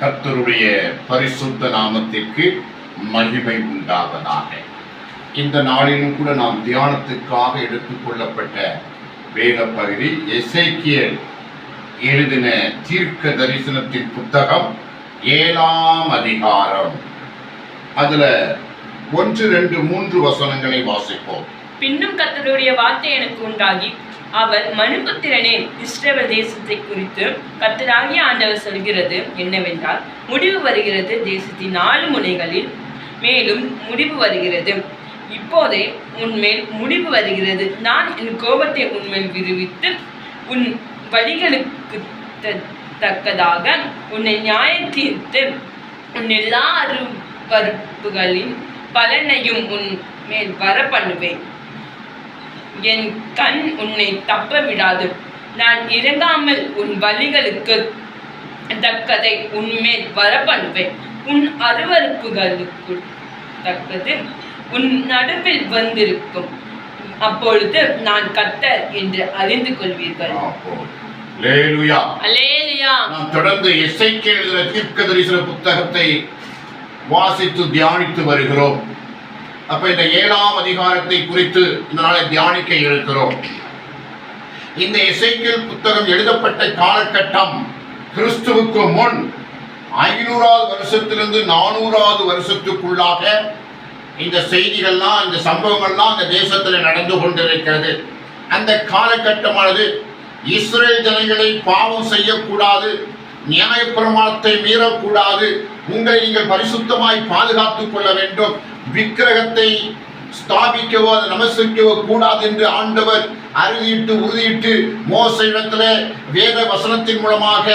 கர்த்தருடைய பரிசுத்த நாமத்திற்கு மகிமை உண்டாவதாக. இந்த நாளிலும் கூட நாம் தியானத்துக்காக எடுத்துக்கொள்ளப்பட்ட வேத பகுதி எசைக்கியல் எழுதின தீர்க்க தரிசனத்தின் புத்தகம் ஏழாம் அதிகாரம். அதுல ஒன்று ரெண்டு மூன்று வசனங்களை வாசிப்போம். பின்னும் கத்தருடைய வார்த்தை எனக்கு உண்டாகி அவர் மனுபுத்திரனே இஸ்ரவேல் தேசத்தை குறித்து கத்தராகிய ஆண்டவர் சொல்கிறது என்னவென்றால் முடிவு வருகிறது தேசத்தின் நாலு முனைகளில் மேலும் முடிவு வருகிறது. இப்போதே உன்மேல் முடிவு வருகிறது. நான் என் கோபத்தை உன்மேல் விரிவித்து உன் வழிகளுக்கு த- தக்கதாக உன்னை நியாய தீர்த்து உன் எல்லா அருவறுப்புகளின் பலனையும் உன் மேல் வர பண்ணுவேன் என் கண் உன்னை தப்ப விடாது நான் இறங்காமல் உன் வழிகளுக்கு தக்கதை உன்மேல் வர பண்ணுவேன் உன் அருவறுப்புகளுக்கு தக்கது உன் நடுவில் வந்திருக்கும். அப்பொழுது நான் கர்த்தர் என்று அறிந்து கொள்வீர்கள். நாம் தொடர்ந்து எஸ்ஐக்கு எழுதின தீர்க்க தரிசன புத்தகத்தை வாசித்து தியானித்து வருகிறோம். அப்ப இந்த ஏழாம் அதிகாரத்தை குறித்து இந்த நாளை தியானிக்க இருக்கிறோம் இந்த எசைக்கியல் புத்தகம் எழுதப்பட்ட காலகட்டம் கிறிஸ்துவுக்கு முன் ஐநூறாவது வருஷத்திலிருந்து நானூறாவது வருஷத்துக்குள்ளாக இந்த செய்திகள்லாம் இந்த சம்பவங்கள்லாம் அந்த தேசத்தில் நடந்து கொண்டிருக்கிறது. அந்த காலகட்டமானது இஸ்ரேல் ஜனங்களை பாவம் செய்யக்கூடாது நியாயப்பிரமாணத்தை மீறக்கூடாது உங்களை நீங்கள் பரிசுத்தமாய் பாதுகாத்துக் கொள்ள வேண்டும் விக்கிரகத்தை ஸ்தாபிக்கவோ அதை நமஸ்கரிக்கவோ கூடாது என்று ஆண்டவர் அறுதியிட்டு உறுதியிட்டு மோச இடத்துல வேத வசனத்தின் மூலமாக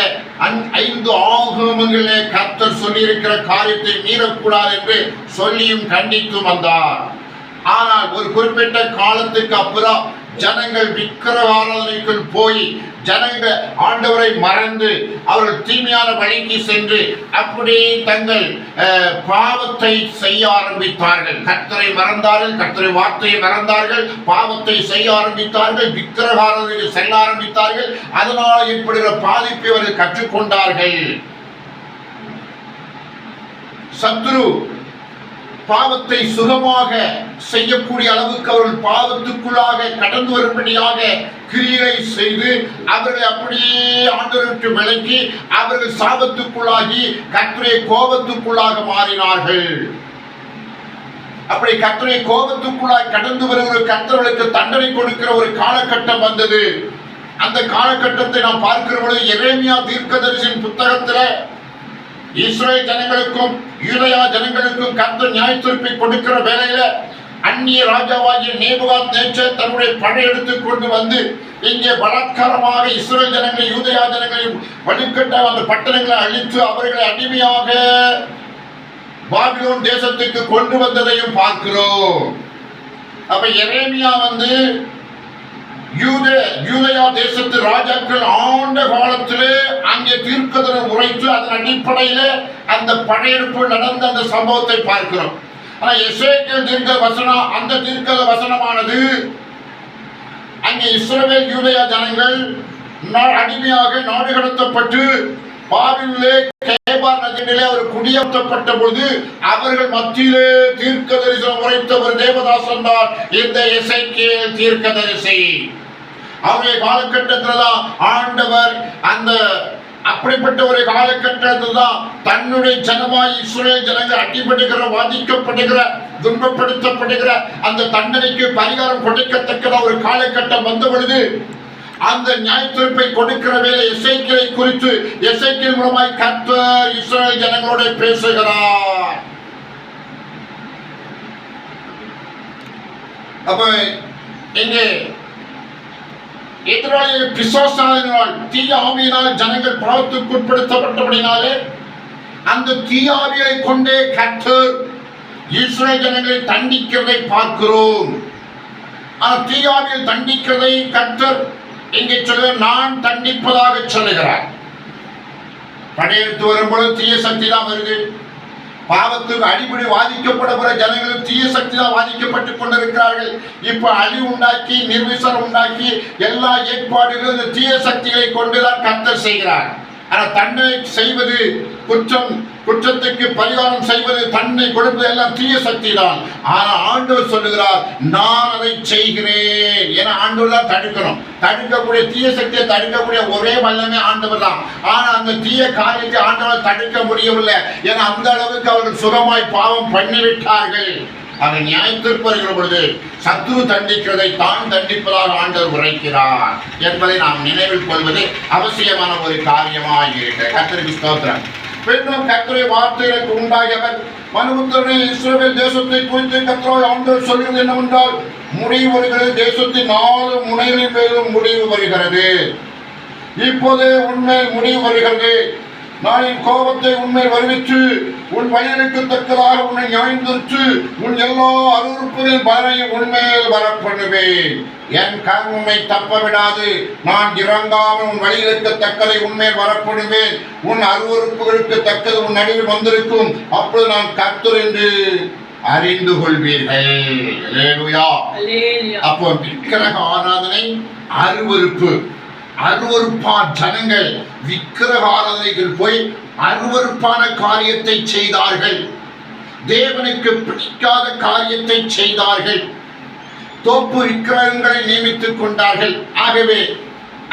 ஐந்து ஆகமங்களிலே கர்த்தர் சொல்லியிருக்கிற காரியத்தை மீறக்கூடாது என்று சொல்லியும் கண்டித்தும் வந்தார். ஆனால் ஒரு குறிப்பிட்ட காலத்துக்கு அப்புறம் ஜனங்கள் விக்கிரகாராதனைக்குள் போய் ஜனங்கள் ஆண்டவரை மறந்து அவர்கள் தீமையான வழிக்கு சென்று அப்படியே தங்கள் பாவத்தை செய்ய ஆரம்பித்தார்கள். கத்தரை மறந்தார்கள் கத்தரை வார்த்தையை மறந்தார்கள் பாவத்தை செய்ய ஆரம்பித்தார்கள் விக்கிரகாரதனைக்கு செல்ல ஆரம்பித்தார்கள். அதனால் ஏற்படுகிற பாதிப்பை அவர்கள் கற்றுக்கொண்டார்கள். சத்ரு பாவத்தை சுகமாக செய்யக்கூடிய அளவுக்கு அவர்கள் பாவத்துக்குள்ளாக கடந்து வரும்படியாக கிரியை செய்து அவர்களை அப்படியே ஆண்டவருக்கு விளக்கி அவர்கள் சாபத்துக்குள்ளாகி கர்த்தருடைய கோபத்துக்குள்ளாக மாறினார்கள். அப்படி கர்த்தருடைய கோபத்துக்குள்ளாய் கடந்து வருகிற கத்தர்களுக்கு தண்டனை கொடுக்கிற ஒரு காலகட்டம் வந்தது. அந்த காலகட்டத்தை நாம் பார்க்கிற பொழுது எரேமியா தீர்க்கதரிசின் புத்தகத்துல இஸ்ரேல் ஜனங்களுக்கும் யூதயா ஜனங்களுக்கும் கர்த்தர் நியாயத்தீர்ப்பை கொடுக்கிற வேலையில அந்நிய ராஜாவாகிய நேபுகாத் நேச்சர் தன்னுடைய படையெடுத்து கொண்டு வந்து இங்கே பலாத்காரமாக இஸ்ரேல் ஜனங்களை யூதயா ஜனங்களையும் வலுக்கட்ட அந்த பட்டணங்களை அழித்து அவர்களை அடிமையாக பாபிலோன் தேசத்துக்கு கொண்டு வந்ததையும் பார்க்கிறோம். அப்ப எரேமியா வந்து யூத யூதயா தேசத்து ராஜாக்கள் ஆண்ட காலத்திலே அங்கே தீர்க்கதனை உரைத்து அதன் அடிப்படையில அந்த படையெடுப்பு நடந்த அந்த சம்பவத்தை பார்க்கிறோம். ஆனா எசேக்கியல் தீர்க்க வசனம் அந்த தீர்க்க வசனமானது அங்கே இஸ்ரவேல் யூதயா ஜனங்கள் அடிமையாக நாடு கடத்தப்பட்டு பாபிலே கேபார் நகரிலே அவர் குடியேற்றப்பட்ட பொழுது அவர்கள் மத்தியிலே தீர்க்க தரிசனம் உரைத்த ஒரு தேவதாசன் தான் இந்த இசைக்கேல் தீர்க்கதரிசி. அவருடைய காலகட்டத்தில் தான் ஆண்டவர் அந்த அப்படிப்பட்ட ஒரு காலகட்டத்தில் தான் தன்னுடைய ஜனமாய் இஸ்ரேல் ஜனங்கள் அடிபடுகிற பாதிக்கப்படுகிற துன்பப்படுத்தப்படுகிற அந்த தண்டனைக்கு பரிகாரம் கொடுக்கத்தக்கத ஒரு காலகட்டம் வந்த பொழுது அந்த நியாயத்தீர்ப்பை கொடுக்கிற வேலை இசைக்கிளை குறித்து இசைக்கிள் மூலமாய் கர்த்தர் இஸ்ரேல் ஜனங்களோட பேசுகிறார். அப்ப இங்கே எதிராளியை பிசாசாவினால் தீய ஆவியினால் ஜனங்கள் பாவத்துக்கு உட்படுத்தப்பட்டபடினாலே அந்த தீய ஆவியை கொண்டே கற்று இஸ்ரேல் ஜனங்களை தண்டிக்கிறதை பார்க்கிறோம். ஆனால் தீய ஆவியில் தண்டிக்கிறதை கர்த்தர் இங்கே சொல்ல நான் தண்டிப்பதாக சொல்லுகிறார். படையெடுத்து வரும்பொழுது தீய சக்தி தான் வருது. பாவத்துக்கு அடிப்படை வாதிக்கப்படுகிற ஜனங்கள் தீய சக்தி தான் வாதிக்கப்பட்டுக் கொண்டிருக்கிறார்கள். இப்ப அழி உண்டாக்கி நிர்விசனம் உண்டாக்கி எல்லா ஏற்பாடுகளும் இந்த தீய சக்திகளை கொண்டுதான் கர்த்தர் செய்கிறார். ஆனால் தன்னை செய்வது குற்றம். குற்றத்துக்கு பரிகாரம் செய்வது தன்னை கொடுப்பது எல்லாம் தீய சக்தி தான் ஆனால் ஆண்டவர் சொல்லுகிறார் நான் அதை செய்கிறேன். என ஆண்டவர் தான் தடுக்கணும். தடுக்கக்கூடிய தீய சக்தியை தடுக்கக்கூடிய ஒரே வல்லமே ஆண்டவர் தான். ஆனால் அந்த தீய காரியத்தை ஆண்டவர் தடுக்க முடியவில்லை. ஏன்னா அந்த அளவுக்கு அவர்கள் சுகமாய் பாவம் பண்ணிவிட்டார்கள். அதை நியாயத்திற்கு வருகிற பொழுது சத்ரு தண்டிக்கிறதை தான் தண்டிப்பதாக ஆண்டவர் உரைக்கிறார் என்பதை நாம் நினைவில் கொள்வது அவசியமான ஒரு காரியமாக இருக்கிற கத்திரிக்கு ஸ்தோத்திரம். பின்னும் கத்தரை வார்த்தைகளுக்கு உண்டாகியவர் மனுபுத்திரனை இஸ்ரவேல் தேசத்தை குறித்து கத்திரோ ஆண்டவர் சொல்கிறது என்னவென்றால் முடிவு வருகிறது. தேசத்தின் நாலு முனைகளின் மேலும் முடிவு வருகிறது. இப்போதே உண்மையில் முடிவு வருகிறது. நான் என் கோபத்தை உண்மை வருவித்து உன் வயலுக்கு தக்கதாக உன்னை நியாய்ந்திருத்து உன் எல்லா அருவறுப்புகளின் பலனையும் உண்மையில் வரப்பண்ணுவேன். என் கண் உன்னை தப்ப விடாது நான் இறங்காமல் உன் வழிகளுக்கு தக்கதை உண்மையில் வரப்படுவேன். உன் அருவறுப்புகளுக்கு தக்கது உன் நடுவில் வந்திருக்கும். அப்பொழுது நான் கர்த்தர் என்று அறிந்து கொள்வீர்கள். அப்போ விக்கிரக ஆராதனை அருவருப்பு. அருவருப்பான ஜனங்கள் விக்கிரக ஆராதனைகள் போய் அருவருப்பான காரியத்தை செய்தார்கள். தேவனுக்கு பிடிக்காத காரியத்தை செய்தார்கள். தோப்பு விக்கிரகங்களை நியமித்துக் கொண்டார்கள். ஆகவே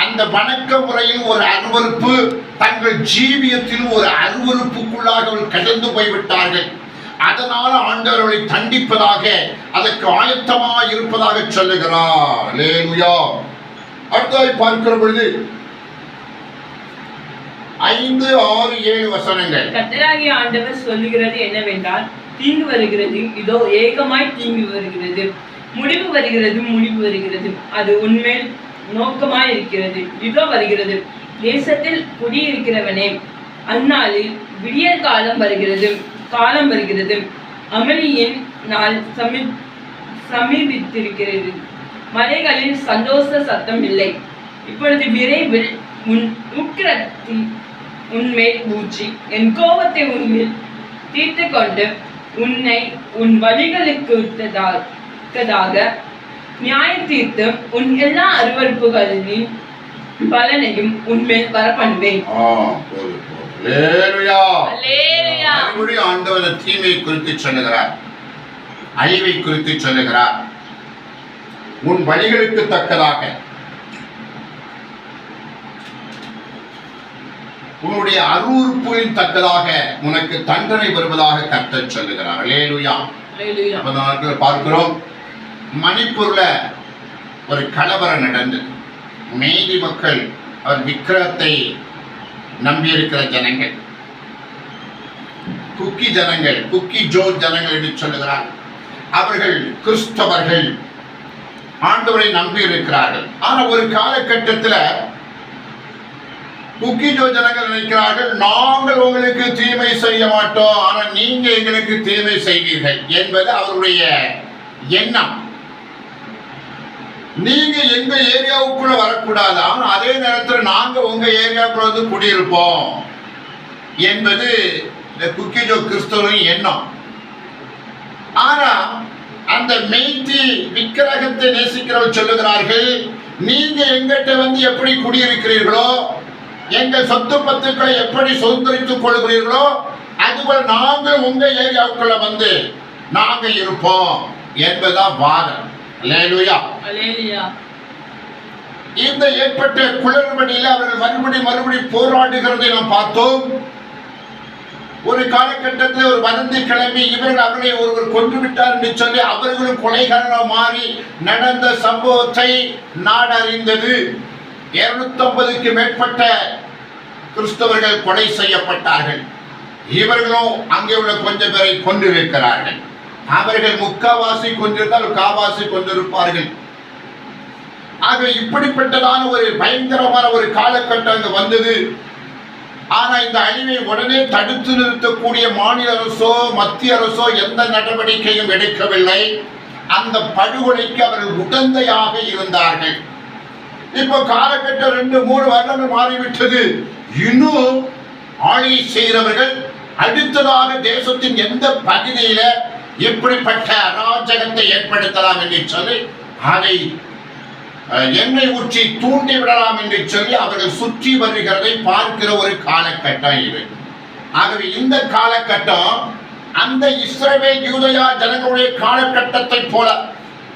அந்த வணக்க முறையின் ஒரு அருவருப்பு தங்கள் ஜீவியத்தில் ஒரு அருவறுப்புக்குள்ளாக அவர்கள் கடந்து போய்விட்டார்கள். அதனால் ஆண்டவர்களை தண்டிப்பதாக அதற்கு ஆயத்தமாக இருப்பதாக சொல்லுகிறார். அடுத்ததாய் பார்க்கிற பொழுது ஐந்து ஆறு ஏழு வசனங்கள். கத்தராகிய ஆண்டவர் சொல்லுகிறது என்னவென்றால் தீங்கு வருகிறது. இதோ ஏகமாய் தீங்கு வருகிறது. முடிவு வருகிறது முடிவு வருகிறது. அது உண்மையில் நோக்கமாய் இருக்கிறது இதோ வருகிறது. தேசத்தில் குடியிருக்கிறவனே அந்நாளில் விடியற் காலம் வருகிறது காலம் வருகிறது. அமளியின் நாள் சமீ சமீபித்திருக்கிறது. மலைகளில் சந்தோஷ சத்தம் இல்லை. இப்பொழுது விரைவில் உன் உக்கிரத்தி உன்மேல் ஊற்றி என் கோபத்தை உன்மேல் தீர்த்து கொண்டு உன்னை உன் வழிகளுக்கு விட்டதால் விட்டதாக நியாயம் தீர்த்து உன் எல்லா அருவறுப்புகளின் பலனையும் உன்மேல். அல்லேலூயா. மறுபடியும் ஆண்டவர் தீமையை குறித்து சொல்லுகிறார். அழிவை குறித்து சொல்லுகிறார். உன் வழிகளுக்கு தக்கதாக. உன்னுடைய அருவருப்புகளின் தக்கதாக உனக்கு தண்டனை வருவதாக கர்த்தர் சொல்லுகிறார். நாட்கள் பார்க்கிறோம். மணிப்பூர்ல ஒரு கலவரம் நடந்தது மேதி மக்கள் அவர் விக்கிரத்தை நம்பியிருக்கிற ஜனங்கள். குக்கி ஜனங்கள் குக்கி ஜோ ஜனங்கள் என்று சொல்லுகிறார். அவர்கள் கிறிஸ்தவர்கள் ஆண்டவரை நம்பி இருக்கிறார்கள் ஆனா ஒரு காலகட்டத்தில் குக்கி ஜோ ஜனங்கள் நினைக்கிறார்கள் நாங்கள் உங்களுக்கு தீமை செய்ய மாட்டோம் ஆனால் நீங்க எங்களுக்கு தீமை செய்வீர்கள் என்பது அவருடைய எண்ணம். நீங்க எங்க ஏரியாவுக்குள்ள வரக்கூடாது. ஆனா அதே நேரத்தில் நாங்க உங்க ஏரியாவுக்குள்ள வந்து குடியிருப்போம் என்பது இந்த குக்கிஜோ கிறிஸ்தவரின் எண்ணம். ஆனா அந்த மெய்த்தி விக்கிரகத்தை நேசிக்கிறவர் சொல்லுகிறார்கள் நீங்க எங்கிட்ட வந்து எப்படி குடியிருக்கிறீர்களோ எங்கள் சொத்து பத்துக்களை எப்படி சுதந்திரித்துக் கொள்கிறீர்களோ அதுபோல் நாங்கள் உங்க ஏரியாவுக்குள்ள வந்து நாங்க இருப்போம் என்பதுதான் வாதம். இந்த ஏற்பட்ட குளறுபடியில் அவர்கள் மறுபடி மறுபடி போராடுகிறதை நாம் பார்த்தோம். ஒரு காலகட்டத்தில் ஒரு வதந்தி கிளம்பி இவர்கள் அவர்களை ஒருவர் கொன்று விட்டார் என்று சொல்லி அவர்களும் கொலைகாரனாக மாறி நடந்த சம்பவத்தை நாடறிந்தது இருநூத்தம்பதுக்கு மேற்பட்ட கிறிஸ்தவர்கள் கொலை செய்யப்பட்டார்கள். இவர்களும் அங்கே உள்ள கொஞ்சம் பேரை கொண்டிருக்கிறார்கள் அவர்கள் முக்காவாசி கொண்டிருந்தால் காவாசி கொண்டிருப்பார்கள். ஆக இப்படிப்பட்டதான ஒரு பயங்கரமான ஒரு காலகட்டம் அங்கு வந்தது. ஆனா இந்த அழிவை உடனே தடுத்து நிறுத்தக்கூடிய மாநில அரசோ மத்திய அரசோ எந்த நடவடிக்கையும் எடுக்கவில்லை. அந்த படுகொலைக்கு அவர்கள் உடந்தையாக இருந்தார்கள். இப்போ காலகட்டம் ரெண்டு மூணு வருடங்கள் மாறிவிட்டது. இன்னும் ஆட்சி செய்கிறவர்கள் அடுத்ததாக தேசத்தின் எந்த பகுதியில இப்படிப்பட்ட அராஜகத்தை ஏற்படுத்தலாம் என்று சொல்லி அதை எண்ணெய் ஊற்றி தூண்டி விடலாம் என்று சொல்லி அவர்கள் சுற்றி வருகிறதை பார்க்கிற ஒரு காலகட்டம் இது. ஆகவே இந்த காலகட்டம் அந்த இஸ்ரவேல் யூதயா ஜனங்களுடைய காலகட்டத்தை போல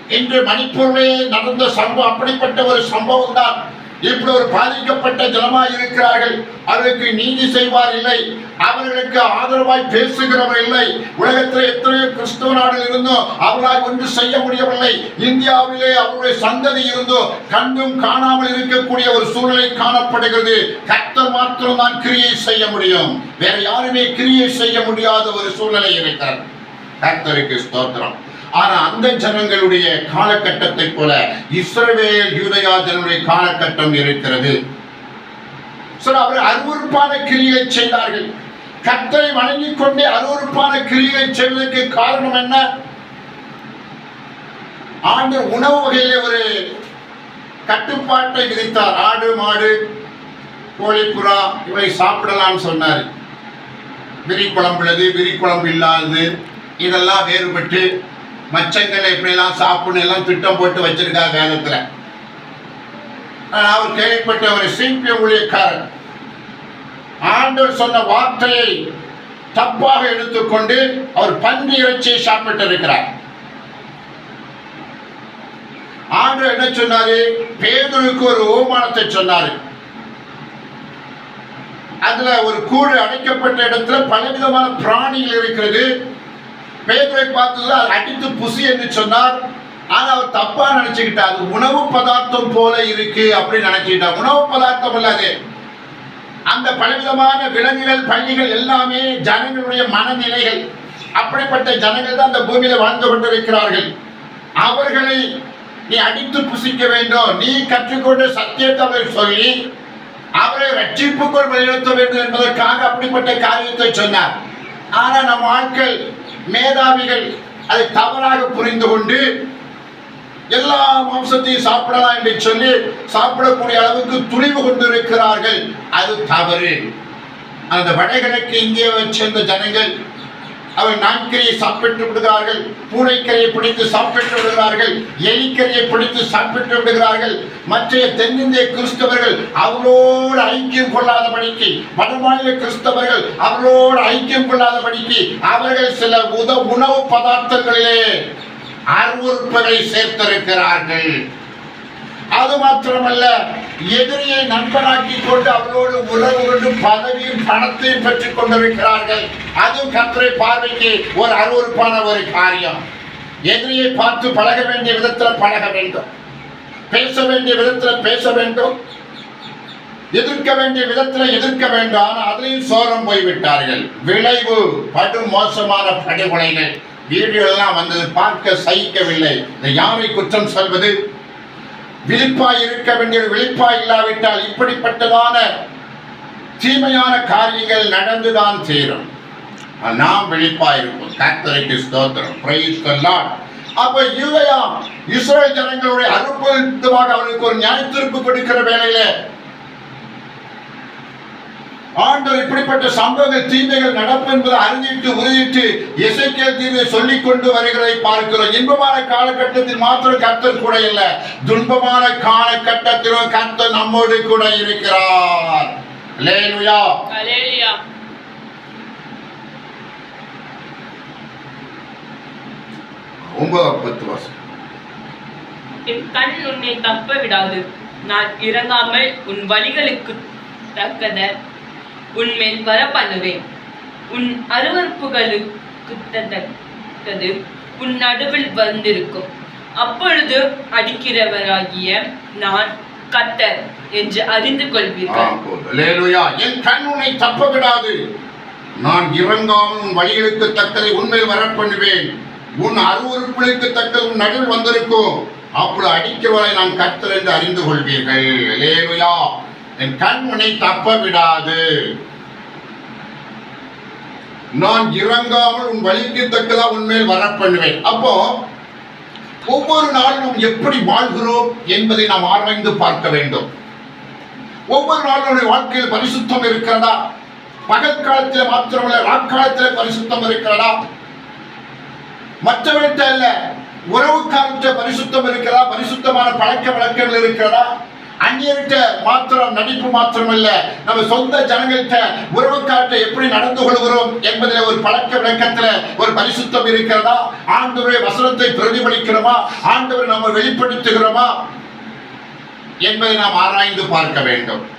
இன்று மணிப்பூரிலே நடந்த சம்பவம் அப்படிப்பட்ட ஒரு சம்பவம் தான் இப்படி ஒரு பாதிக்கப்பட்ட ஜனமாய் இருக்கிறார்கள். அவர்களுக்கு நீதி செய்வார் இல்லை. அவர்களுக்கு ஆதரவாய் பேசுகிறவர் இல்லை. உலகத்தில் எத்தனையோ கிறிஸ்துவ நாடுகள் இருந்தோ அவர்களால் ஒன்று செய்ய முடியவில்லை. இந்தியாவிலே அவருடைய சந்ததி இருந்தோ கண்டும் காணாமல் இருக்கக்கூடிய ஒரு சூழ்நிலை காணப்படுகிறது. கத்தர் மாத்திரம் தான் கிரியை செய்ய முடியும். வேற யாருமே கிரியை செய்ய முடியாத ஒரு சூழ்நிலை இருக்கிறார் கத்தருக்கு ஸ்தோத்திரம். ஆனா அந்த ஜனங்களுடைய காலகட்டத்தை போல இஸ்ரவேல் யூதயா ஜனங்களுடைய காலகட்டம் இருக்கிறது. அவர் அருவருப்பான கிரியை செய்தார்கள். கத்தரை வணங்கிக் கொண்டே அருவருப்பான கிரியை செய்வதற்கு காரணம் என்ன? ஆண்டு உணவு வகையில ஒரு கட்டுப்பாட்டை விதித்தார். ஆடு மாடு கோழி புறா இவை சாப்பிடலாம்னு சொன்னார். விரி குழம்புள்ளது விரி குழம்பு இல்லாதது இதெல்லாம் வேறுபட்டு மச்சங்களை எல்லாம் சாப்பிடணும் எல்லாம் திட்டம் போட்டு வச்சிருக்கா வேதத்துல. அவர் கேள்விப்பட்ட ஒரு சிம்பிய ஊழியக்காரர். ஆண்டவர் சொன்ன வார்த்தையை தப்பாக எடுத்துக்கொண்டு அவர் பன்றி இறைச்சியை சாப்பிட்டு இருக்கிறார் ஆண்டவர் என்ன சொன்னாரு? பேதுருக்கு ஒரு ஓமானத்தை சொன்னாரு. அதுல ஒரு கூடு அடைக்கப்பட்ட இடத்துல பலவிதமான பிராணிகள் இருக்கிறது. பேதுரை பார்த்ததுல அடித்து புசி என்று சொன்னார். ஆனால் அவர் தப்பா நினைச்சுக்கிட்டா அது உணவு பதார்த்தம் போல இருக்கு அப்படின்னு நினைச்சுக்கிட்டா உணவு பதார்த்தம் இல்லாது. அந்த பலவிதமான விலங்குகள் பள்ளிகள் எல்லாமே ஜனங்களுடைய மனநிலைகள். அப்படிப்பட்ட ஜனங்கள் தான் அந்த பூமியில வாழ்ந்து கொண்டிருக்கிறார்கள். அவர்களை நீ அடித்து புசிக்க வேண்டும். நீ கற்றுக்கொண்ட சத்தியத்தை சொல்லி அவரை ரட்சிப்புக்குள் வழிநடத்த வேண்டும் என்பதற்காக அப்படிப்பட்ட காரியத்தை சொன்னார். ஆனா நம் ஆட்கள் மேதாவிகள் அதை தவறாக புரிந்து கொண்டு எல்லா மாம்சத்தையும் சாப்பிடலாம் என்று சொல்லி சாப்பிடக்கூடிய அளவுக்கு துணிவு கொண்டிருக்கிறார்கள். அது தவறு. அந்த வடகிழக்கு இந்தியாவை சேர்ந்த ஜனங்கள் அவர் நான்கரையை சாப்பிட்டு விடுகிறார்கள் பூனைக்கரையை பிடித்து சாப்பிட்டு விடுகிறார்கள் எலிக்கரையை பிடித்து சாப்பிட்டு விடுகிறார்கள். மற்ற தென்னிந்திய கிறிஸ்தவர்கள் அவரோடு ஐக்கியம் கொள்ளாதபடிக்கு வடமாநில கிறிஸ்தவர்கள் அவரோடு ஐக்கியம் கொள்ளாதபடிக்கு அவர்கள் சில உத உணவு பதார்த்தங்களிலே அருவறுப்புகளை சேர்த்திருக்கிறார்கள். அது மாத்திரமல்ல எதிரியை நண்பனாக்கி கொண்டு அவரோடு உறவு கொண்டு பதவியும் பணத்தையும் பெற்றுக் கொண்டிருக்கிறார்கள். அதுவும் கத்திரை பார்வைக்கு ஒரு அருவருப்பான ஒரு காரியம். எதிரியை பார்த்து பழக வேண்டிய விதத்தில் பழக வேண்டும். பேச வேண்டிய விதத்தில் பேச வேண்டும். எதிர்க்க வேண்டிய விதத்தில் எதிர்க்க வேண்டும். ஆனால் அதுலயும் சோரம் போய்விட்டார்கள். விளைவு படு மோசமான படுகொலைகள். வீடியோ எல்லாம் வந்தது பார்க்க சகிக்கவில்லை. இதை யாரை குற்றம் சொல்வது விழிப்பாய் இருக்க வேண்டிய விழிப்பாய் இல்லாவிட்டால் இப்படிப்பட்டதான தீமையான காரியங்கள் நடந்துதான் சேரும். நாம் விழிப்பாய் இருப்போம். கர்த்தருக்கு ஸ்தோத்திரம். பிரைஸ் தி அப்ப யூதயா இஸ்ரேல் ஜனங்களுடைய அனுபவமாக அவனுக்கு ஒரு நியாயத்திருப்பு கொடுக்கிற வேலையில ஆண்டவர் இப்படிப்பட்ட சம்பவங்கள் தீமைகள் நடப்பு என்பதை அறிஞ்சிட்டு உறுதிட்டு இசைக்கேல் தீர்வை சொல்லிக் கொண்டு வருகிறதை பார்க்கிறோம். இன்பமான காலகட்டத்தில் மாத்திரம் கர்த்தர் கூட இல்லை. துன்பமான காலகட்டத்திலும் கர்த்தர் நம்மோடு கூட இருக்கிறார். ஒன்பதாம் பத்து வருஷம் என் கண் உன்னை தப்ப விடாது. நான் இறங்காமல் உன் வழிகளுக்கு தக்கத உன்மேல் வர பண்ணுவேன் உன் அருவறுப்புகளுக்கு தக்கது உன் நடுவில் வந்திருக்கும். அப்பொழுது அடிக்கிறவராகிய நான் கத்தர் என்று அறிந்து கொள்வீர்கள். என் கண் உன்னை தப்ப விடாது நான் இறங்காமல் உன் வழிகளுக்கு தக்கதை உண்மையில் வர பண்ணுவேன் உன் அருவறுப்புகளுக்கு தக்க உன் நடுவில் வந்திருக்கும். அப்படி அடிக்கிறவரை நான் கத்தர் என்று அறிந்து கொள்வீர்கள். லேலுயா என் கண் உன்னை தப்ப விடாது. நான் இறங்காமல் உன் வழிக்கு தக்கதா உன்மேல் வர பண்ணுவேன். அப்போ ஒவ்வொரு நாளும் நாம் எப்படி வாழ்கிறோம் என்பதை நாம் ஆராய்ந்து பார்க்க வேண்டும். ஒவ்வொரு நாளும் வாழ்க்கையில் பரிசுத்தம் இருக்கிறதா? பகல் காலத்தில் மாத்திரமல்ல ராக்காலத்தில் பரிசுத்தம் இருக்கிறதா? மற்றவர்கிட்ட அல்ல உறவுக்காரற்ற பரிசுத்தம் இருக்கிறதா? பரிசுத்தமான பழக்க வழக்கங்கள் இருக்கிறதா? அந்நியர்கிட்ட மாத்திரம் நடிப்பு மாத்திரம் இல்ல நம்ம சொந்த ஜனங்கள்கிட்ட உறவுக்காட்ட எப்படி நடந்து கொள்கிறோம் என்பதில் ஒரு பழக்க விளக்கத்துல ஒரு பரிசுத்தம் இருக்கிறதா? ஆண்டவருடைய வசனத்தை பிரதிபலிக்கிறோமா? ஆண்டவர் நம்ம வெளிப்படுத்துகிறோமா? என்பதை நாம் ஆராய்ந்து பார்க்க வேண்டும்.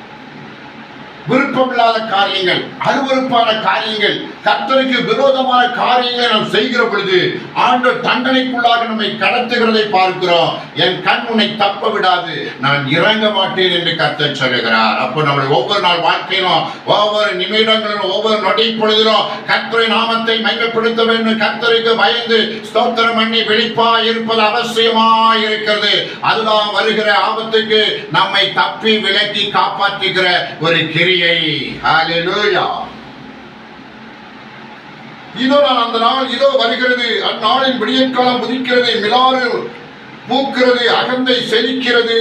விருப்பமில்லாத காரியங்கள் அருவருப்பான காரியங்கள் கர்த்தருக்கு விரோதமான காரியங்களை நாம் செய்கிற பொழுது ஆண்டு தண்டனைக்குள்ளாக நம்மை கடத்துகிறதை பார்க்கிறோம். என் கண் உன்னை தப்ப விடாது. நான் இறங்க மாட்டேன் என்று கர்த்தர் சொல்லுகிறார். அப்போ நம்முடைய ஒவ்வொரு நாள் வாழ்க்கையிலும் ஒவ்வொரு நிமிடங்களிலும் ஒவ்வொரு நொடி பொழுதிலும் கத்தரை நாமத்தை மையப்படுத்த வேண்டும் கர்த்தருக்கு பயந்து ஸ்தோத்திரம் பண்ணி வெளிப்பா இருப்பது அவசியமா இருக்கிறது. அதுதான் வருகிற ஆபத்துக்கு நம்மை தப்பி விலக்கி காப்பாற்றுகிற ஒரு கிரியை இதோ நான் அந்த நாள் இதோ வருகிறது. அந்நாளின் விடியற்காலம் புதிக்கிறது மிலாறு பூக்கிறது அகந்தை செழிக்கிறது.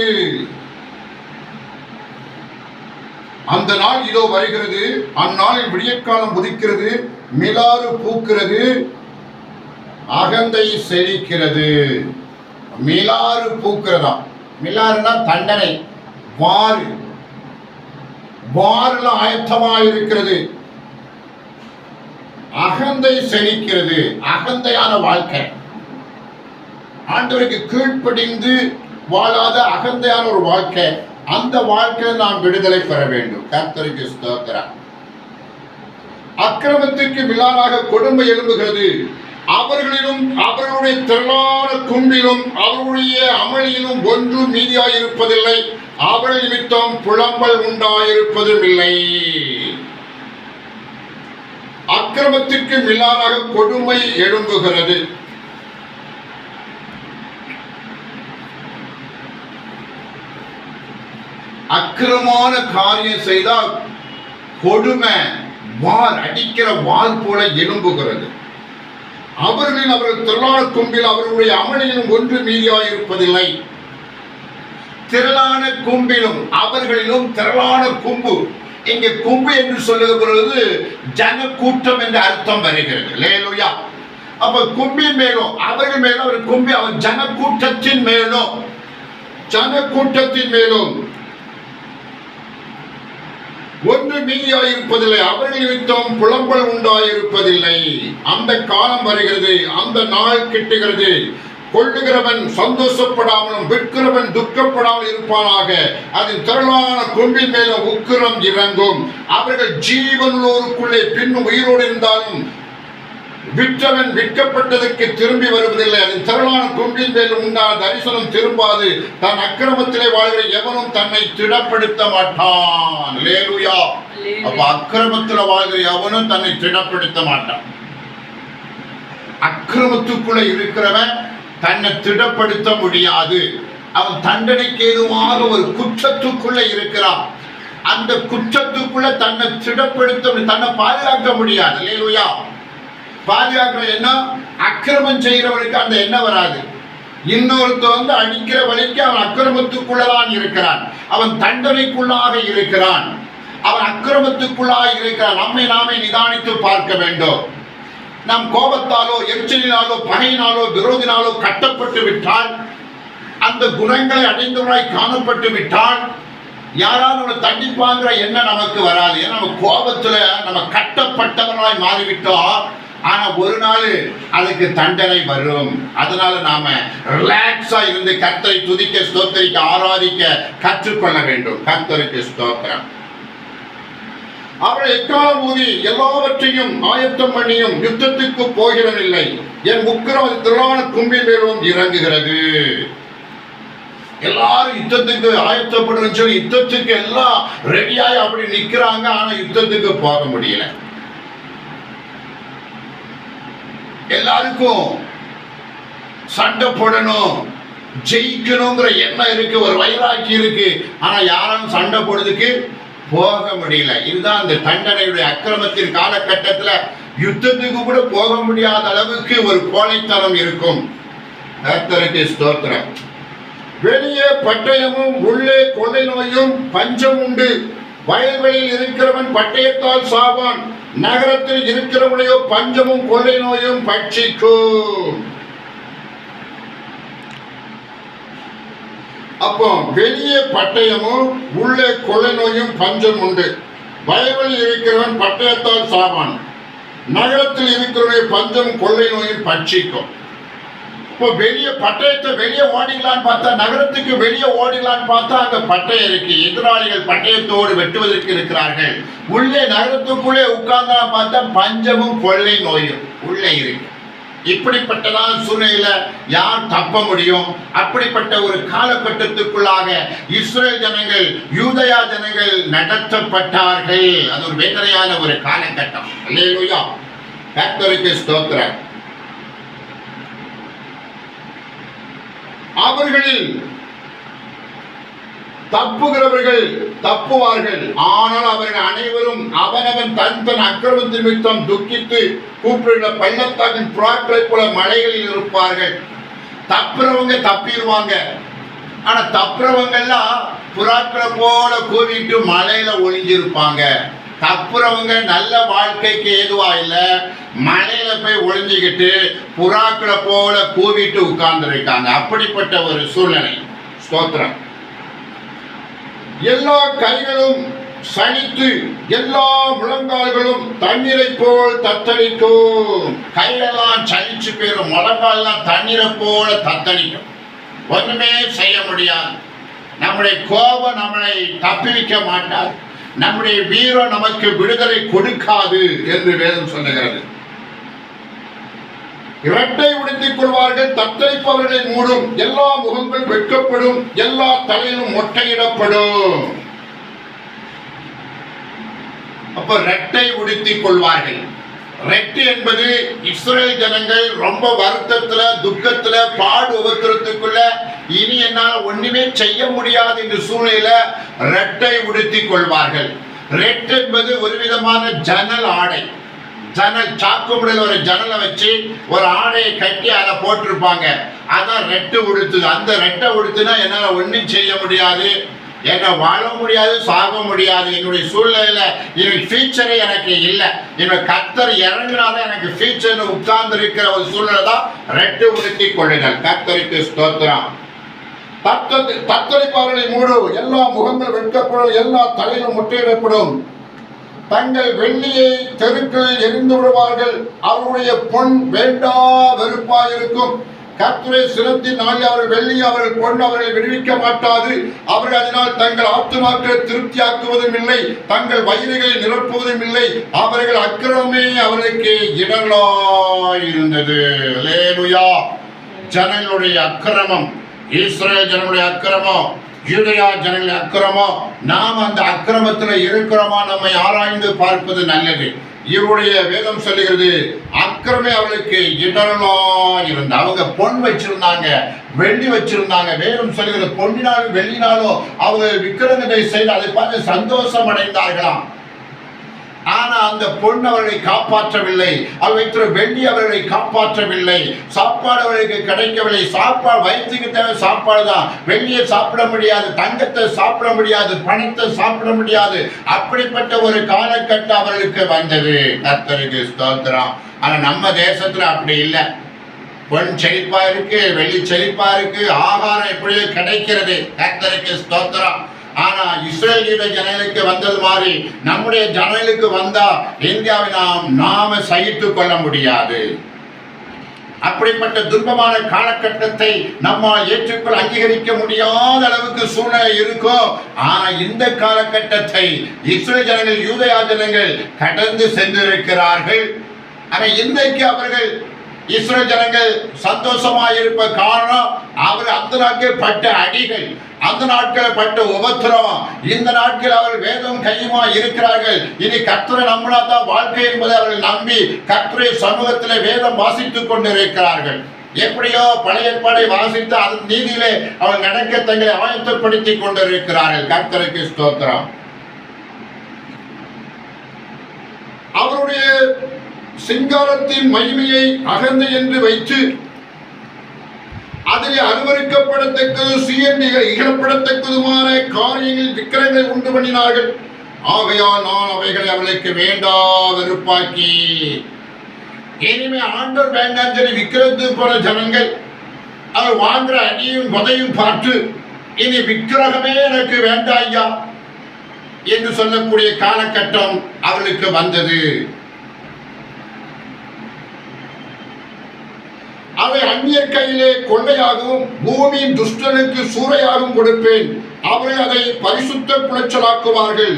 அந்த நாள் இதோ வருகிறது. அந்நாளில் விடியற்காலம் புதிக்கிறது மிலாறு பூக்கிறது அகந்தை செழிக்கிறது. மிலாறு பூக்கிறதா? மிலாறுனா தண்டனை வாறு. வாறுல ஆயத்தமா இருக்கிறது அகந்தை செழிக்கிறது. அகந்தையான வாழ்க்கை. ஆண்டவருக்கு கீழ்ப்படிந்து வாழாத அகந்தையான ஒரு வாழ்க்கை. அந்த வாழ்க்கையில் நாம் விடுதலை பெற வேண்டும். கர்த்தருக்கு ஸ்தோத்திரம். அக்கிரமத்திற்கு விழாவாக கொடுமை எழும்புகிறது. அவர்களிலும் அவர்களுடைய திரளான கும்பிலும் அவர்களுடைய அமளியிலும் ஒன்றும் மீதியாயிருப்பதில்லை. அவள் நிமித்தம் புலம்பல் உண்டாயிருப்பதும் இல்லை அக்கிரமத்திற்கு மில்லாராக கொடுமை எழும்புகிறது அக்கிரமான காரியம் செய்தால் கொடுமை வால் அடிக்கிற வால் போல எழும்புகிறது. அவர்களின் அவர்கள் திருநாள் கும்பில் அவர்களுடைய அமளியிலும் ஒன்று மீதியாயிருப்பதில்லை. திரளான கும்பிலும் அவர்களிலும் திரளான கும்பு. இங்கே கும்பு என்று சொல்லுகிற பொழுது ஜன கூட்டம் என்ற அர்த்தம் வருகிறது. லேலுயா. அப்ப கும்பின் மேலும் அவர்கள் மேலும் அவர் கும்பி அவர் ஜன கூட்டத்தின் மேலும் ஜன கூட்டத்தின் மேலும் ஒன்று மீதியாயிருப்பதில்லை அவர்கள் நிமித்தம் புலம்பல் உண்டாயிருப்பதில்லை. அந்த காலம் வருகிறது அந்த நாள் கிட்டுகிறது. கொள்ளுகிறவன் சந்தோஷப்படாமலும் விற்கிறவன் துக்கப்படாமல் இருப்பானாக. அதன் திரளான கொம்பின் மேல உக்கிரம் இறங்கும். அவர்கள் ஜீவனுள்ளோருக்குள்ளே பின்னும் உயிரோடு இருந்தாலும் விற்றவன் விற்கப்பட்டதற்கு திரும்பி வருவதில்லை. அதன் திரளான கொம்பின் மேலும் உண்டான தரிசனம் திரும்பாது. தன் அக்கிரமத்திலே வாழ்கிற எவனும் தன்னை திடப்படுத்த மாட்டான். லேலுயா அப்ப அக்கிரமத்துல வாழ்கிற எவனும் தன்னை திடப்படுத்த மாட்டான். அக்கிரமத்துக்குள்ள இருக்கிறவன் தன்னை திடப்படுத்த முடியாது. அவன் தண்டனைக்கு எதுவாக ஒரு குற்றத்துக்குள்ள இருக்கிறான். அந்த குற்றத்துக்குள்ள தன்னை திடப்படுத்த தன்னை பாதுகாக்க முடியாது. இல்லையா பாதுகாக்கிற எண்ணம் அக்கிரமம் செய்கிறவனுக்கு அந்த எண்ணம் வராது. இன்னொருத்த வந்து அடிக்கிற வழிக்கு அவன் அக்கிரமத்துக்குள்ளதான் இருக்கிறான். அவன் தண்டனைக்குள்ளாக இருக்கிறான். அவன் அக்கிரமத்துக்குள்ளாக இருக்கிறான். நம்மை நாமே நிதானித்து பார்க்க வேண்டும். நம் கோபத்தாலோ எரிச்சலினாலோ பகையினாலோ விரோதினாலோ கட்டப்பட்டு விட்டால் அந்த குணங்களை அடைந்தவராய் காணப்பட்டு விட்டால் யாராவது நம்மளை தண்டிப்பாங்கிற எண்ணம் நமக்கு வராது. ஏன்னா நம்ம கோபத்துல நம்ம கட்டப்பட்டவர்களாய் மாறிவிட்டோம். ஆனா ஒரு நாள் அதுக்கு தண்டனை வரும். அதனால நாம ரிலாக்ஸா இருந்து கத்தரை துதிக்க ஸ்தோத்தரிக்க ஆராதிக்க கற்றுக்கொள்ள வேண்டும். கர்த்தருக்கு ஸ்தோத்திரம். அவர்கள் எக்காலம் ஊதி எல்லாவற்றையும் ஆயத்தம் பண்ணியும் யுத்தத்துக்கு போகிறதில்லை என் உக்கிரம் திரளான கும்பின் மேலும் இறங்குகிறது. எல்லாரும் யுத்தத்துக்கு ஆயத்தப்படுறேன்னு சொல்லி யுத்தத்துக்கு எல்லாம் ரெடியாகி அப்படி நிக்கிறாங்க. ஆனா யுத்தத்துக்கு போக முடியல. எல்லாருக்கும் சண்டை போடணும் ஜெயிக்கணுங்கிற எண்ணம் இருக்கு ஒரு வைராக்கி இருக்கு. ஆனா யாரும் சண்டை போடுறதுக்கு போக முடியல. இதுதான் இந்த தண்டனையுடைய அக்கிரமத்தின் காலகட்டத்துல யுத்தத்துக்கு கூட போக முடியாத அளவுக்கு ஒரு கோழைத்தனம் இருக்கும். ஸ்தோத்திரம். வெளியே பட்டயமும் உள்ளே கொள்ளை நோயும் பஞ்சம் உண்டு. வயல்வெளியில் இருக்கிறவன் பட்டயத்தால் சாவான். நகரத்தில் இருக்கிறவனையோ பஞ்சமும் கொள்ளை நோயும் பட்சிக்கும். அப்போ வெளியே பட்டயமும் உள்ளே கொள்ளை நோயும் பஞ்சம் உண்டு. வயலில் இருக்கிறவன் பட்டயத்தால் சாவான். நகரத்தில் இருக்கிறவன் பஞ்சம் கொள்ளை நோயும் பட்சிக்கும். இப்போ வெளியே பட்டயத்தை வெளியே ஓடிடலான்னு பார்த்தா நகரத்துக்கு வெளியே ஓடிடலான்னு பார்த்தா அந்த பட்டயம் இருக்கு. எதிராளிகள் பட்டயத்தோடு வெட்டுவதற்கு இருக்கிறார்கள். உள்ளே நகரத்துக்குள்ளே உட்கார்ந்தா பார்த்தா பஞ்சமும் கொள்ளை நோயும் உள்ளே இருக்கு. இப்படிப்பட்டதான சூழ்நிலையில யார் தப்ப முடியும்? அப்படிப்பட்ட ஒரு காலகட்டத்துக்குள்ளாக இஸ்ரேல் ஜனங்கள் யூதயா ஜனங்கள் நடத்தப்பட்டார்கள். அது ஒரு வேதனையான ஒரு காலகட்டம். இல்லையா கத்தருக்கு ஸ்தோத்திரம். அவர்களில் தப்புகிறவர்கள் தப்புவார்கள். ஆனால் அவர்கள் அனைவரும் அவனவன் தன் தன் அக்கிரமத்தின் நிமித்தம் துக்கித்து கூப்பிடுகிற பள்ளத்தாக்கின் புறாக்களைப் போல மலைகளில் இருப்பார்கள். தப்புறவங்க தப்பிடுவாங்க. ஆனா தப்புறவங்கெல்லாம் புறாக்களை போல கூவிட்டு மலையில ஒளிஞ்சிருப்பாங்க. தப்புறவங்க நல்ல வாழ்க்கைக்கு ஏதுவா இல்ல மலையில போய் ஒளிஞ்சுக்கிட்டு புறாக்களை போல கூவிட்டு உட்கார்ந்து இருக்காங்க அப்படிப்பட்ட ஒரு சூழ்நிலை. ஸ்தோத்திரம். எல்லா கைகளும் சனித்து எல்லா முழங்கால்களும் தண்ணீரை போல் தத்தளிக்கும். கையெல்லாம் சனிச்சு போயிடும் முழங்கால்லாம் தண்ணீரை போல தத்தளிக்கும். ஒண்ணுமே செய்ய முடியாது. நம்முடைய கோபம் நம்மளை தப்பிவிக்க மாட்டார் நம்முடைய வீரம் நமக்கு விடுதலை கொடுக்காது என்று வேதம் சொல்லுகிறது. இரட்டை உடுத்திக் கொள்வார்கள் தத்தளிப்பவர்களை மூடும். எல்லா முகங்கள் வெட்கப்படும் எல்லா தலையிலும் மொட்டையிடப்படும். அப்ப ரெட்டை உடுத்திக் கொள்வார்கள். ரெட்டு என்பது இஸ்ரேல் ஜனங்கள் ரொம்ப வருத்தத்துல துக்கத்துல பாடு உபத்திரத்துக்குள்ள இனி என்னால் ஒண்ணுமே செய்ய முடியாது என்ற சூழ்நிலையில ரெட்டை உடுத்திக் கொள்வார்கள். ரெட் என்பது ஒரு விதமான ஜன்னல் ஆடை. ஜன்னல் சாக்குமுடையில் ஒரு ஜன்னலை வச்சு ஒரு ஆடையை கட்டி அதை போட்டிருப்பாங்க. அதான் ரெட்டு உடுத்துது அந்த ரெட்டை உடுத்துனா என்னால் ஒன்றும் செய்ய முடியாது. என்னை வாழ முடியாது சாக முடியாது. என்னுடைய சூழ்நிலையில எனக்கு ஃபீச்சரே எனக்கு இல்லை. என்னோட கத்தர் இறங்கினாதான் எனக்கு ஃபீச்சர்னு உட்கார்ந்து இருக்கிற ஒரு சூழ்நிலை தான் ரெட்டு உடுத்தி கொள்ளுங்கள் கத்தருக்கு ஸ்தோத்திரம். தத்தத்து தத்தளிப்பவர்களை மூடும் எல்லா முகங்கள் வெட்கப்படும் எல்லா தலையிலும் முட்டையிடப்படும் தங்கள் வெள்ளியை தெருக்களில் எரிந்து விடுவார்கள். அவருடைய பொன் வேண்டா வெறுப்பாயிருக்கும். கத்துரை சினத்தின் நாள் அவர்கள் வெள்ளி அவர்கள் பொன் அவர்களை விடுவிக்க மாட்டாது. அவர்கள் அதனால் தங்கள் ஆத்துமாக்களை திருப்தியாக்குவதும் இல்லை தங்கள் வயிறுகளை நிரப்புவதும் இல்லை. அவர்கள் அக்கிரமே அவர்களுக்கு இடலாயிருந்தது அல்லேலூயா ஜனங்களுடைய அக்கிரமம் இஸ்ரேல் ஜனங்களுடைய அக்கிரமம். யூதயா ஜனங்கள் அக்கிரமம் நாம் அந்த அக்கிரமத்தில் இருக்கிறோமா? நம்மை ஆராய்ந்து பார்ப்பது நல்லது. இவருடைய வேதம் சொல்லுகிறது அக்கிரமே அவளுக்கு இடரலா இருந்த அவங்க பொன் வச்சிருந்தாங்க வெள்ளி வச்சிருந்தாங்க. வேதம் சொல்லுகிறது பொன்னினாலும் வெள்ளினாலும் அவங்க விக்கிரகத்தை செய்து அதை பார்த்து சந்தோஷம் அடைந்தார்களாம். ஆனா அந்த பொண்ணு அவர்களை காப்பாற்றவில்லை. அவர் வெள்ளி அவர்களை காப்பாற்றவில்லை. சாப்பாடு அவர்களுக்கு கிடைக்கவில்லை. சாப்பாடு வயிற்றுக்கு தேவை சாப்பாடு தான். வெள்ளியை சாப்பிட முடியாது தங்கத்தை சாப்பிட முடியாது பணத்தை சாப்பிட முடியாது. அப்படிப்பட்ட ஒரு காலகட்டம் அவர்களுக்கு வந்தது. கர்த்தருக்கு ஸ்தோத்திரம். ஆனா நம்ம தேசத்துல அப்படி இல்லை. பொன் செழிப்பா இருக்கு வெள்ளி செழிப்பா இருக்கு ஆகாரம் எப்படியோ கிடைக்கிறது. கர்த்தருக்கு ஸ்தோத்திரம். ஆனா இஸ்ரேல் யூத வந்தது மாதிரி நம்முடைய ஜனலுக்கு வந்தா இந்தியாவை நாம் நாம சகித்துக் கொள்ள முடியாது. அப்படிப்பட்ட துன்பமான காலகட்டத்தை நம்மால் ஏற்றுக்கொள்ள அங்கீகரிக்க முடியாத அளவுக்கு சூழ்நிலை இருக்கோ ஆனா இந்த காலகட்டத்தை இஸ்ரேல் ஜனங்கள் யூதயா ஜனங்கள் கடந்து சென்றிருக்கிறார்கள். ஆனா இன்றைக்கு அவர்கள் இஸ்ரேல் ஜனங்கள் சந்தோஷமாயிருப்ப காரணம் அவர் அந்த பட்ட அடிகள். அந்த நாட்கள் பட்ட உபத்திரவம் இந்த நாட்கள் அவர்கள் வேதம் கையுமா இருக்கிறார்கள். இனி கர்த்தரை நம்மளா தான் வாழ்க்கை என்பதை அவர்கள் நம்பி கர்த்தரை சமூகத்திலே வேதம் வாசித்துக் கொண்டிருக்கிறார்கள். எப்படியோ பழைய ஏற்பாடை வாசித்து அதன் நீதியிலே அவள் நடக்க தங்களை ஆயத்தப்படுத்திக் கொண்டிருக்கிறார்கள். கர்த்தருக்கு ஸ்தோத்திரம். அவருடைய சிங்காரத்தின் மகிமையை அகந்து என்று வைத்து அதிலே அனுமதிக்கப்படத்தக்கது சுயண்டிக இகழப்படத்தக்கதுமான காரியங்கள் விக்கிரங்களை உண்டு பண்ணினார்கள். ஆகையால் நான் அவைகளை அவளுக்கு வேண்டா வெறுப்பாக்கி. இனிமே ஆண்டவர் வேண்டாம் சொல்லி போல ஜனங்கள் அவர் வாங்குற அடியும் உதையும் பார்த்து இனி விக்கிரகமே எனக்கு வேண்டாம் ஐயா என்று சொல்லக்கூடிய காலகட்டம் அவளுக்கு வந்தது. அவை அந்நியர் கையிலே கொள்ளையாகவும் பூமியின் துஷ்டனுக்கு சூறையாகவும் கொடுப்பேன். அவர்கள் அதை பரிசுத்த குலைச்சலாக்குவார்கள்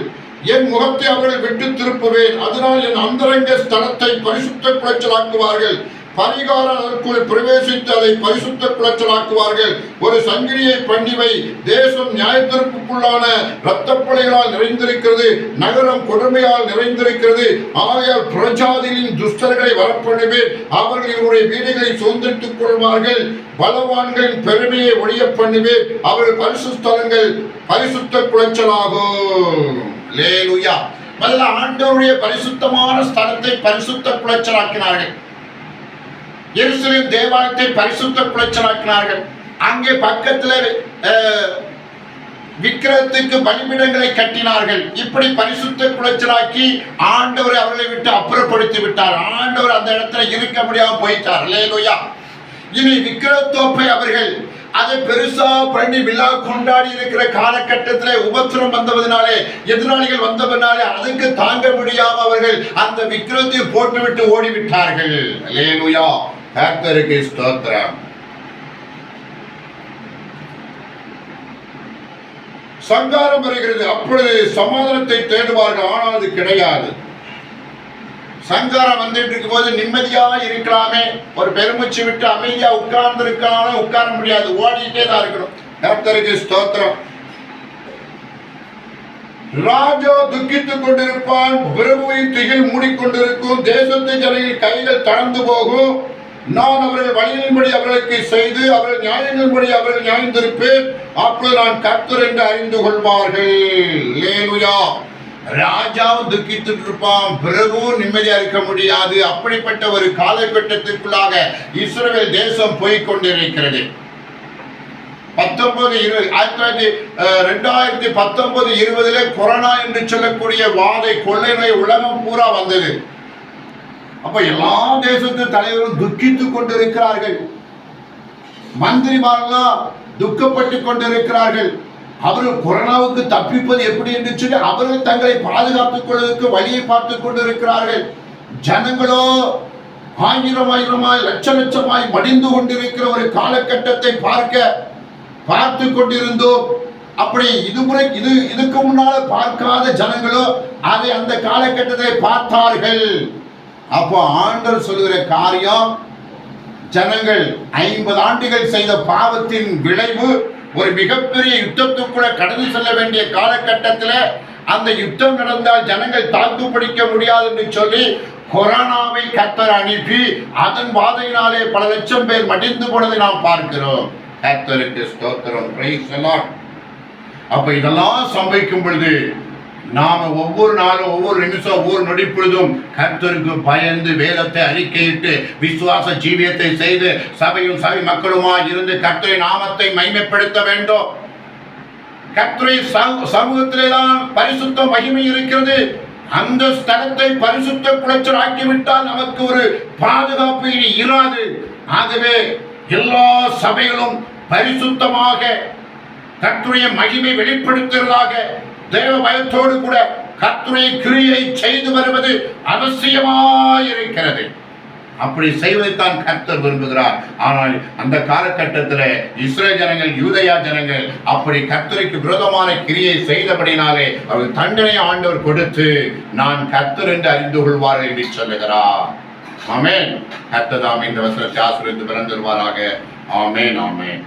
என் முகத்தை அவர்கள் விட்டு திருப்புவேன். அதனால் என் அந்தரங்க ஸ்தலத்தை பரிசுத்த குலைச்சலாக்குவார்கள் பரிகாரம் அதற்குள் பிரவேசித்து அதை பரிசுத்த குளச்சலாக்குவார்கள். ஒரு சங்கிலியை பண்ணிவை தேசம் நியாயத்திற்குள்ளான இரத்தப்படைகளால் நிறைந்திருக்கிறது. நகரம் கொடுமையால் நிறைந்திருக்கிறது. ஆகையால் பிரஜாதியின் துஷ்டர்களை வரப்பண்ணுவேன். அவர்கள் இவருடைய வீடுகளை சுதந்திரித்துக் கொள்வார்கள். பலவான்களின் பெருமையை ஒழிய பண்ணுவேன். அவர்கள் பரிசு ஸ்தலங்கள் பரிசுத்த குளச்சலாகும். லேலுயா நல்ல ஆண்டவருடைய பரிசுத்தமான ஸ்தலத்தை பரிசுத்த குளச்சலாக்கினார்கள். எருசலேம் தேவாலயத்தை பரிசுத்த குலைச்சலாக்கினார்கள் அங்கே பக்கத்துல விக்கிரத்துக்கு விக்கிரகத்துக்கு பலிபீடங்களை கட்டினார்கள். இப்படி பரிசுத்த குலைச்சலாக்கி ஆண்டவர் அவர்களை விட்டு அப்புறப்படுத்தி விட்டார். ஆண்டவர் அந்த இடத்துல இருக்க முடியாம போயிட்டார். லேலோயா இனி விக்கிரத்தோப்பை அவர்கள் அதை பெருசா பண்ணி விழா கொண்டாடி இருக்கிற காலகட்டத்தில் உபத்திரம் வந்ததுனாலே எதிராளிகள் வந்ததுனாலே அதுக்கு தாங்க முடியாம அவர்கள் அந்த விக்கிரத்தை போட்டுவிட்டு ஓடிவிட்டார்கள். லேலுயா கர்த்தருக்கு ஸ்தோத்திரம். சங்காரம் வருகிறது. அப்பொழுது சமாதானத்தை தேடுவார்கள் ஆனால் அது கிடையாது. சங்காரம் வந்துட்டு இருக்கும் போது நிம்மதியாக இருக்கலாமே. ஒரு பெருமூச்சு விட்டு அமைதியா உட்கார்ந்து இருக்கலாம் உட்கார முடியாது. ஓடிட்டே தான் இருக்கணும். கர்த்தருக்கு ஸ்தோத்திரம். ராஜா துக்கித்துக் கொண்டிருப்பான். பிரபுவை திகில் மூடிக்கொண்டிருக்கும். தேசத்து ஜனையில் கைகள் தளர்ந்து போகும். நான் அவர்கள் வழியின்படி அவர்களுக்கு செய்து அவர்கள் நியாயங்களின்படி அவர்கள் நியாயந்திருப்பேன். அப்பொழுது நான் கர்த்தர் என்று அறிந்து கொள்வார்கள். லேலுயா. ராஜாவும் துக்கித்துட்டு இருப்பான் பிரபுவும் நிம்மதியா இருக்க முடியாது. அப்படிப்பட்ட ஒரு காலகட்டத்திற்குள்ளாக இஸ்ரேல் தேசம் போய்க் கொண்டிருக்கிறது. பத்தொன்பது இரு ஆயிரத்தி தொள்ளாயிரத்தி அஹ், ரெண்டாயிரத்தி பத்தொன்பது இருபதுல கொரோனா என்று சொல்லக்கூடிய வாதை கொள்ளை நோய் உலகம் பூரா வந்தது. அப்ப எல்லா தேசத்து தலைவரும் துக்கித்துக் கொண்டிருக்கிறார்கள். மந்திரிமாரெல்லாம் துக்கப்பட்டு கொண்டிருக்கிறார்கள். அவர்கள் கொரோனாவுக்கு தப்பிப்பது எப்படி என்று சொல்லி அவர்கள் தங்களை பாதுகாத்துக் கொள்வதற்கு வழியை பார்த்துக் கொண்டிருக்கிறார்கள். ஜனங்களோ ஆயிரம் ஆயிரமாய் லட்ச லட்சமாய் மடிந்து கொண்டிருக்கிற ஒரு காலகட்டத்தை பார்க்க பார்த்து கொண்டிருந்தோம். அப்படி இதுமுறை இது இதுக்கு முன்னால பார்க்காத ஜனங்களோ அதை அந்த காலகட்டத்தை பார்த்தார்கள். அப்போ ஆண்டர் சொல்லுகிற காரியம் ஜனங்கள் ஐம்பது ஆண்டுகள் செய்த பாவத்தின் விளைவு ஒரு மிகப்பெரிய யுத்தத்துக்குள்ள கடந்து செல்ல வேண்டிய காலகட்டத்தில் அந்த யுத்தம் நடந்தால் ஜனங்கள் தாக்கு பிடிக்க முடியாது என்று சொல்லி கொரோனாவை கத்தர் அனுப்பி அதன் வாதையினாலே பல லட்சம் பேர் மடிந்து போனதை நாம் பார்க்கிறோம். கத்தருக்கு ஸ்தோத்திரம். Praise the அப்ப இதெல்லாம் சம்பவிக்கும் பொழுது நாம ஒவ்வொரு நாளும் ஒவ்வொரு நிமிஷம் ஒவ்வொரு நொடி பொழுதும் கர்த்தருக்கு பயந்து வேதத்தை அறிக்கையிட்டு விசுவாச ஜீவியத்தை செய்து சபையும் சபை மக்களுமா இருந்து கர்த்தரை நாமத்தை மைமைப்படுத்த வேண்டும். கர்த்தரை சமூகத்திலே தான் பரிசுத்த மகிமை இருக்கிறது. அந்த ஸ்தலத்தை பரிசுத்த குலைச்சல் ஆக்கிவிட்டால் நமக்கு ஒரு பாதுகாப்பு இனி இராது. ஆகவே எல்லா சபைகளும் பரிசுத்தமாக கர்த்தருடைய மகிமை வெளிப்படுத்துவதாக தேவ பயத்தோடு கூட கத்துரை கிரியை செய்து வருவது அவசியமாயிருக்கிறது. அப்படி செய்வதைத்தான் கர்த்தர் விரும்புகிறார். ஆனால் அந்த காலகட்டத்தில் இஸ்ரேல் ஜனங்கள் யூதயா ஜனங்கள் அப்படி கர்த்தருக்கு விரோதமான கிரியை செய்தபடினாலே அவர் தண்டனை ஆண்டவர் கொடுத்து நான் கர்த்தர் என்று அறிந்து கொள்வார்கள் என்று சொல்லுகிறார். ஆமேன். கர்த்ததாம் இந்த வசனத்தை ஆசிரியத்து பிறந்துருவாராக ஆமேன் ஆமேன்.